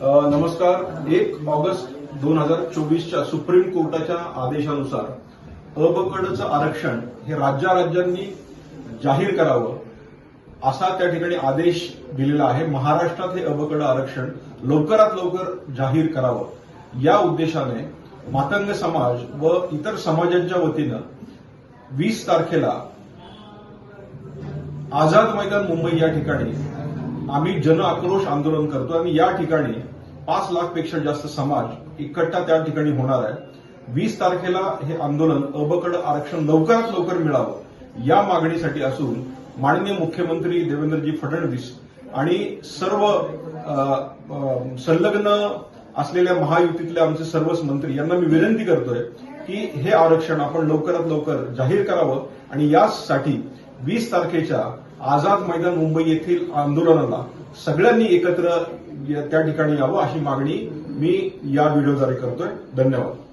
नमस्कार. एक ऑगस्ट दोन हजार चोवीसच्या सुप्रीम कोर्टाच्या आदेशानुसार अबकडचं आरक्षण हे राज्याराज्यांनी जाहीर करावं असा त्या ठिकाणी आदेश दिलेला आहे. महाराष्ट्रात हे अबकड आरक्षण लवकरात लवकर जाहीर करावं. या उद्देशाने मातंग समाज व इतर समाजांच्या वतीनं वीस तारखेला आझाद मैदान मुंबई या ठिकाणी आम्ही जन आक्रोश आंदोलन करतो आणि या ठिकाणी पाच लाखपेक्षा जास्त समाज इकट्ठा त्या ठिकाणी होणार आहे. वीस तारखेला हे आंदोलन अबकड आरक्षण लवकरात लवकर मिळावं या मागणीसाठी असून माननीय मुख्यमंत्री देवेंद्रजी फडणवीस आणि सर्व संलग्न असलेल्या महायुतीतले आमचे सर्वच मंत्री यांना मी विनंती करतोय की हे आरक्षण आपण लवकरात लवकर जाहीर करावं आणि यासाठी वीस तारखेच्या आझाद मैदान मुंबई येथील आंदोलनाला सगळ्यांनी एकत्र त्या ठिकाणी यावं अशी मागणी मी या व्हिडिओद्वारे करतोय. धन्यवाद.